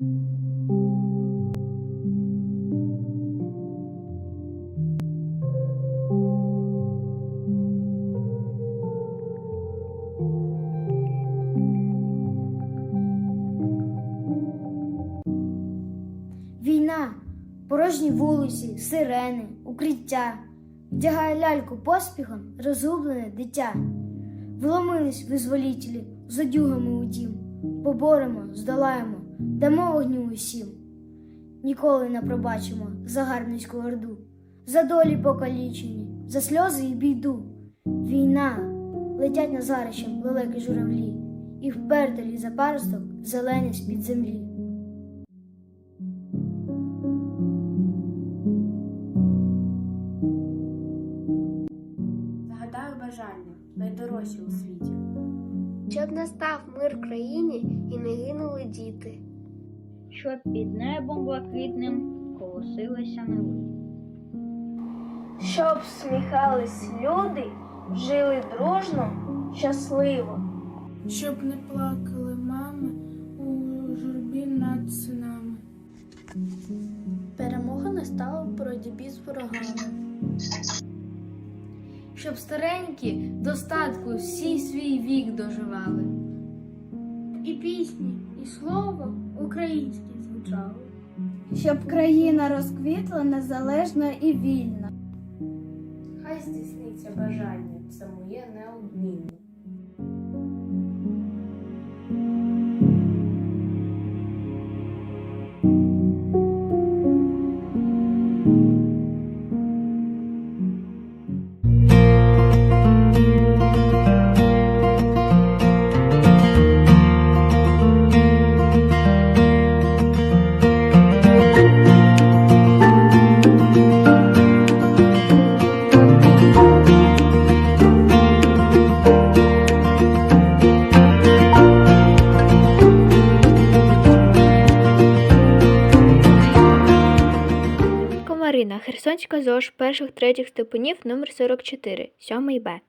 Війна, порожні вулиці, сирени, укриття, вдягає ляльку поспіхом розгублене дитя. Вломились визволітелі з одюгами у дім, поборемо, здолаємо, дамо вогню усім. Ніколи не пробачимо загарбницьку орду, за долі покалічені, за сльози і біду. Війна летять на зарищем великі журавлі, і впертелі за паросток зелені з-під землі. Загадаю бажання найдорожче у світі. Щоб настав мир в країні щоб під небом блакитним колосилися ниви. Щоб сміхались люди, жили дружно, щасливо. Щоб не плакали мами у журбі над синами. Перемога настала в боротьбі з ворогами. щоб старенькі достатку всі свій вік доживали. Пісні, і слово українське звучало. Щоб країна розквітла незалежна і вільна. Хай здійсниться бажання, це моє неодмінне. Комарина, Херсонська ЗОЖ перших третіх степенів номер 44, 7 Б.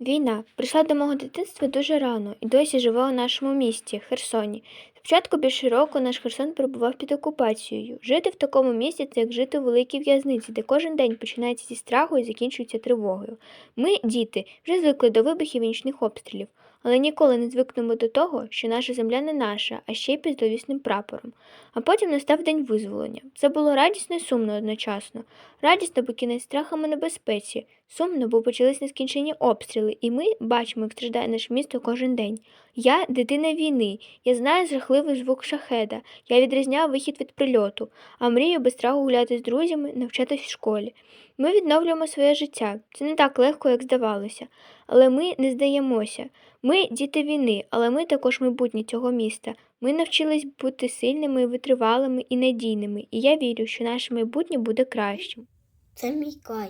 Війна прийшла до мого дитинства дуже рано і досі живе у нашому місті, Херсоні. Спочатку більше року наш Херсон перебував під окупацією. Жити в такому місті це як жити у великій в'язниці, де кожен день починається зі страху і закінчується тривогою. Ми, діти, вже звикли до вибухів і нічних обстрілів, але ніколи не звикнемо до того, що наша земля не наша, а ще й під зловісним прапором. А потім настав день визволення. Це було радісно і сумно одночасно. Радісно, бо кінець страхами небезпеці. Сумно, бо почались нескінчені обстріли, і ми бачимо, як страждає наше місто кожен день. Я дитина війни, я знаю жахливий звук шахеда, я відрізняю вихід від прильоту, а мрію без страху гуляти з друзями, навчатись в школі. Ми відновлюємо своє життя. Це не так легко, як здавалося. Але ми не здаємося. Ми діти війни, але ми також майбутнє цього міста. Ми навчились бути сильними, витривалими і надійними, і я вірю, що наше майбутнє буде кращим. Це мій край,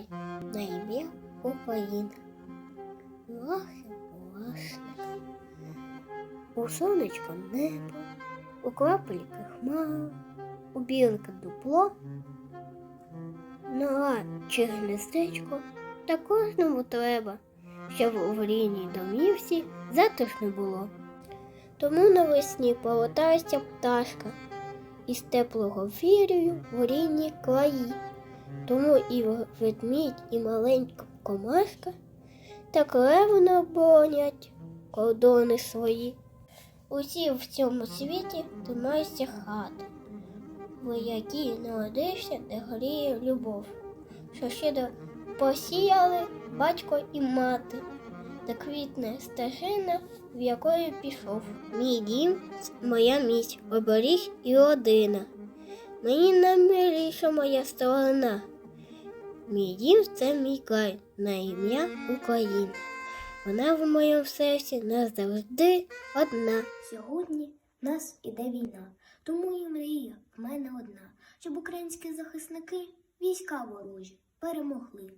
на ім'я Україна. Лахи власне. У сонечко небо, у крапельки хмара, у білки дупло, нора чи гнездечко, та кожному треба, щоб у рідній домівці затишно було. Тому навесні повертається пташка із теплого вірою в рідні краї. Тому і ведмідь, і маленька комашка так ревно боронять кордони свої. Усі в цьому світі тримаються хати, в якій народився, де гріє любов, що щедро посіяли батько і мати, де квітне стежина, в якої пішов. Мій дім моя міць, оберіг і родина. Мені наймиліша моя сторона. Мій дім це мій край, на ім'я Україна. Вона в моєму серці назавжди одна. Сьогодні нас іде війна, тому і мрія в мене одна, щоб українські захисники, війська ворожі, перемогли.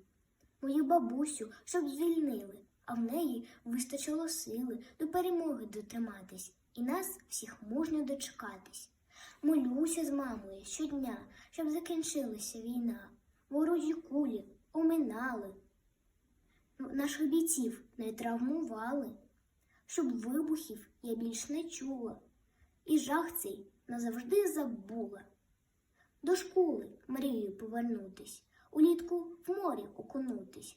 Мою бабусю, щоб звільнили, а в неї вистачило сили до перемоги дотриматись, і нас всіх можна дочекатись. Молюся з мамою щодня, щоб закінчилася війна. Ворожі кулі оминали, наших бійців не травмували, щоб вибухів я більш не чула, і жах цей назавжди забула. До школи мрію повернутись, улітку в морі окунутись,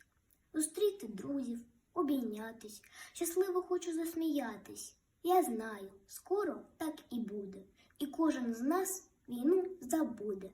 зустріти друзів, обійнятись, щасливо хочу засміятись. Я знаю, скоро так і буде, і кожен з нас війну забуде.